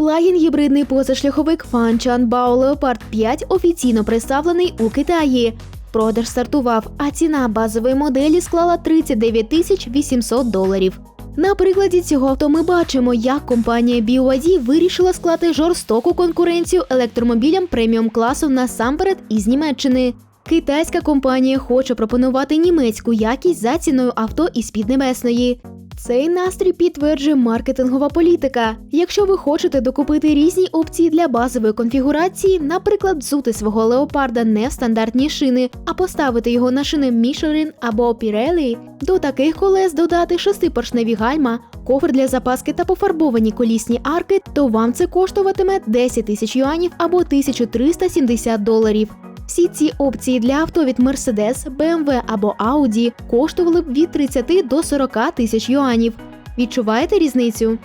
Плагін гібридний позашляховик Fanchan Bao Leopard 5 офіційно представлений у Китаї. Продаж стартував, а ціна базової моделі склала 39 тисяч 800 доларів. На прикладі цього авто ми бачимо, як компанія BYD вирішила склати жорстоку конкуренцію електромобілям преміум класу насамперед із Німеччини. Китайська компанія хоче пропонувати німецьку якість за ціною авто із Піднебесної. Цей настрій підтверджує маркетингова політика. Якщо ви хочете докупити різні опції для базової конфігурації, наприклад, взути свого леопарда не в стандартні шини, а поставити його на шини Michelin або Pirelli, до таких колес додати шестипоршневі гальма, кофр для запаски та пофарбовані колісні арки, то вам це коштуватиме 10 тисяч юанів або 1370 доларів. Всі ці опції для авто від Mercedes, BMW або Audi коштували б від 30 до 40 тисяч юанів. Відчуваєте різницю?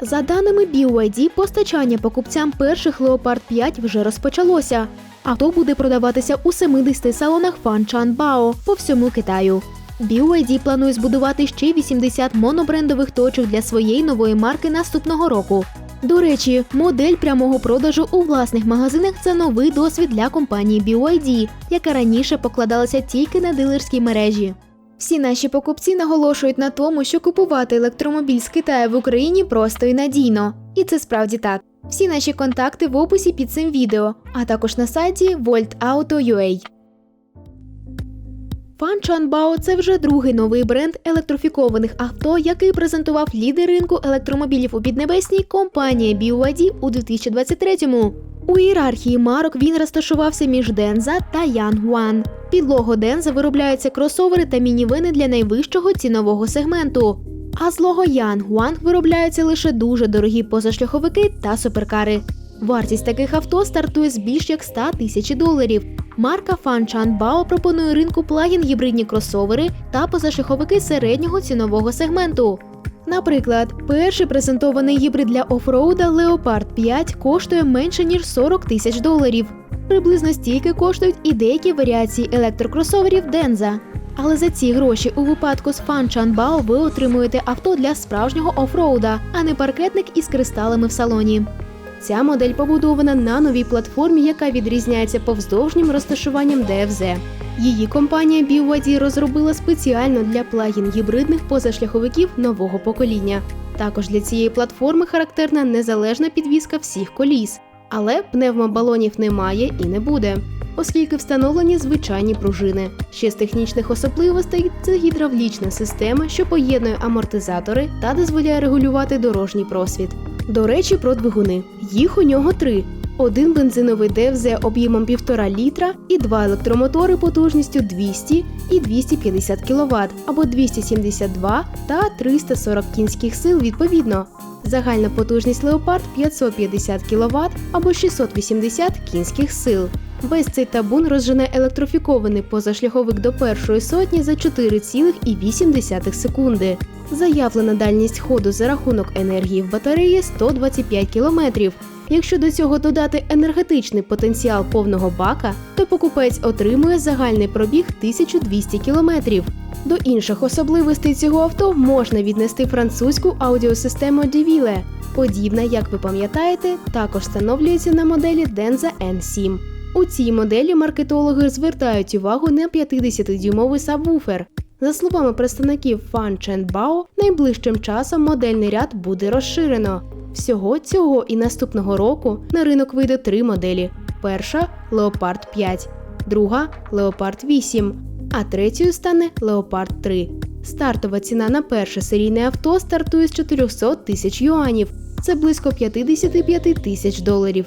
За даними BYD, постачання покупцям перших Leopard 5 вже розпочалося. Авто буде продаватися у 70 салонах Bao по всьому Китаю. BYD планує збудувати ще 80 монобрендових точок для своєї нової марки наступного року. До речі, модель прямого продажу у власних магазинах це новий досвід для компанії BYD, яка раніше покладалася тільки на дилерській мережі. Всі наші покупці наголошують на тому, що купувати електромобіль з Китаю в Україні просто і надійно. І це справді так. Всі наші контакти в описі під цим відео, а також на сайті voltauto.ua. Фанчанбао це вже другий новий бренд електрифікованих авто, який презентував лідер ринку електромобілів у Піднебесній компанія BYD у 2023-му. У ієрархії марок він розташувався між Денза та Янгуан. Під лого Денза виробляються кросовери та мінівини для найвищого цінового сегменту. А з лого Янгуан виробляються лише дуже дорогі позашляховики та суперкари. Вартість таких авто стартує з більш як 100 тисяч доларів. Марка Fanchan Bao пропонує ринку плагін гібридні кросовери та позашляховики середнього цінового сегменту. Наприклад, перший презентований гібрид для офроуда Leopard 5 коштує менше ніж 40 тисяч доларів. Приблизно стільки коштують і деякі варіації електрокросоверів Denza. Але за ці гроші у випадку з Fanchan Bao ви отримуєте авто для справжнього офроуда, а не паркетник із кристалами в салоні. Ця модель побудована на новій платформі, яка відрізняється повздовжнім розташуванням ДФЗ. Її компанія BYD розробила спеціально для плагін гібридних позашляховиків нового покоління. Також для цієї платформи характерна незалежна підвізка всіх коліс, але пневмобалонів немає і не буде, оскільки встановлені звичайні пружини. Ще з технічних особливостей це гідравлічна система, що поєднує амортизатори та дозволяє регулювати дорожній просвіт. До речі, про двигуни. Їх у нього три: один бензиновий ДФЗ об'ємом 1,5 літра і два електромотори потужністю 200 і 250 кВт або 272 та 340 кінських сил відповідно. Загальна потужність леопард 550 кВт або 680 кінських сил. Весь цей табун розжене електрифікований позашляховик до першої сотні за 4,8 секунди. Заявлена дальність ходу за рахунок енергії в батареї 125 км. Якщо до цього додати енергетичний потенціал повного бака, то покупець отримує загальний пробіг 1200 км. До інших особливостей цього авто можна віднести французьку аудіосистему Deville. Подібна, як ви пам'ятаєте, також встановлюється на моделі Denza N7. У цій моделі маркетологи звертають увагу на 50-дюймовий сабвуфер. За словами представників Fan Bao, найближчим часом модельний ряд буде розширено. Всього цього і наступного року на ринок вийде три моделі: перша Leopard 5, друга Leopard 8, а третьою стане Leopard 3. Стартова ціна на перше серійне авто стартує з 400 тисяч юанів. Це близько 55 тисяч доларів.